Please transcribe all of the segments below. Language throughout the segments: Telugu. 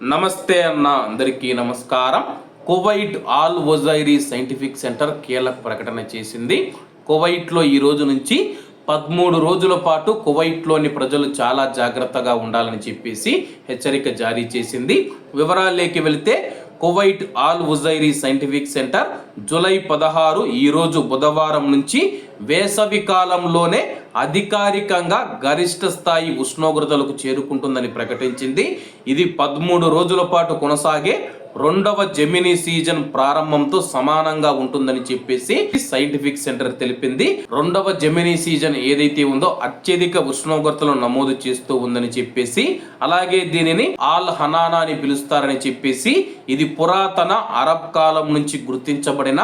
నమస్తే అన్న అందరికీ నమస్కారం. Kuwait Al Ojairi scientific centre కీలక ప్రకటన చేసింది. కువైట్లో ఈ రోజు నుంచి పదమూడు రోజుల పాటు కువైట్లోని ప్రజలు చాలా జాగ్రత్తగా ఉండాలని చెప్పేసి హెచ్చరిక జారీ చేసింది. వివరాల్లోకి వెళితే Kuwait Al Ujairi scientific centre July పదహారు ఈరోజు బుధవారం నుంచి వేసవి కాలంలోనే అధికారికంగా గరిష్ట స్థాయి ఉష్ణోగ్రతలకు చేరుకుంటుందని ప్రకటించింది. ఇది పదమూడు రోజుల పాటు కొనసాగే రెండవ జెమినీ సీజన్ ప్రారంభంతో సమానంగా ఉంటుందని చెప్పేసి సైంటిఫిక్ సెంటర్ తెలిపింది. రెండవ జెమినీ సీజన్ ఏదైతే ఉందో అత్యధిక ఉష్ణోగ్రతలు నమోదు చేస్తూ ఉందని చెప్పేసి అలాగే దీనిని ఆల్ హనానా అని పిలుస్తారని చెప్పేసి ఇది పురాతన అరబ్ కాలం నుంచి గుర్తించబడిన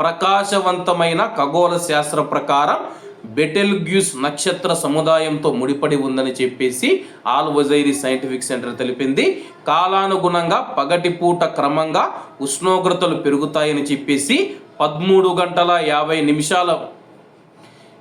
ప్రకాశవంతమైన ఖగోళ శాస్త్ర ప్రకారం బెటెల్గ్యూస్ నక్షత్ర సముదాయంతో ముడిపడి ఉందని చెప్పేసి ఆల్ వజైరీ సైంటిఫిక్ సెంటర్ తెలిపింది. కాలానుగుణంగా పగటిపూట క్రమంగా ఉష్ణోగ్రతలు పెరుగుతాయని చెప్పేసి పదమూడు గంటల యాభై నిమిషాల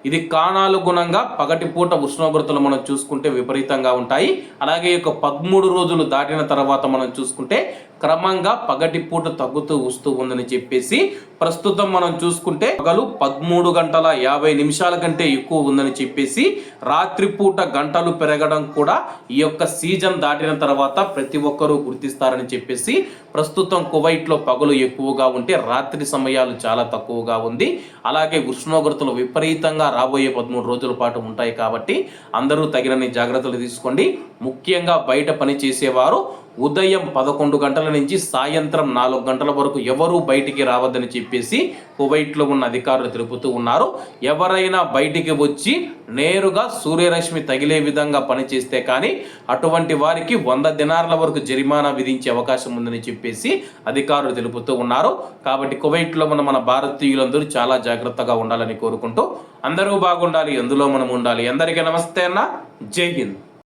ఇది కాణానుగుణంగా పగటిపూట ఉష్ణోగ్రతలు మనం చూసుకుంటే విపరీతంగా ఉంటాయి. అలాగే ఈ యొక్క పదమూడు రోజులు దాటిన తర్వాత మనం చూసుకుంటే క్రమంగా పగటిపూట తగ్గుతూ వస్తూ ఉందని చెప్పేసి ప్రస్తుతం మనం చూసుకుంటే పగలు పదమూడు గంటల యాభై నిమిషాల కంటే ఎక్కువ ఉందని చెప్పేసి రాత్రిపూట గంటలు పెరగడం కూడా ఈ యొక్క సీజన్ దాటిన తర్వాత ప్రతి ఒక్కరూ గుర్తిస్తారని చెప్పేసి ప్రస్తుతం కువైట్లో పగలు ఎక్కువగా ఉంటే రాత్రి సమయాలు చాలా తక్కువగా ఉంది. అలాగే ఉష్ణోగ్రతలు విపరీతంగా రాబోయే పదమూడు రోజుల పాటు ఉంటాయి కాబట్టి అందరూ తగినన్ని జాగ్రత్తలు తీసుకోండి. ముఖ్యంగా బయట పని చేసేవారు ఉదయం పదకొండు గంటల నుంచి సాయంత్రం నాలుగు గంటల వరకు ఎవరూ బయటికి రావద్దని చెప్పేసి కువైట్లో ఉన్న అధికారులు తెలుపుతూ ఉన్నారు. ఎవరైనా బయటికి వచ్చి నేరుగా సూర్యరశ్మి తగిలే విధంగా పనిచేస్తే కానీ అటువంటి వారికి వంద దినార్ల వరకు జరిమానా విధించే అవకాశం ఉందని చెప్పేసి అధికారులు తెలుపుతూ ఉన్నారు. కాబట్టి కువైట్లో ఉన్న మన భారతీయులందరూ చాలా జాగ్రత్తగా ఉండాలని కోరుకుంటూ అందరూ బాగుండాలి ఎందులో మనం ఉండాలి. అందరికీ నమస్తే అన్న. జై హింద్.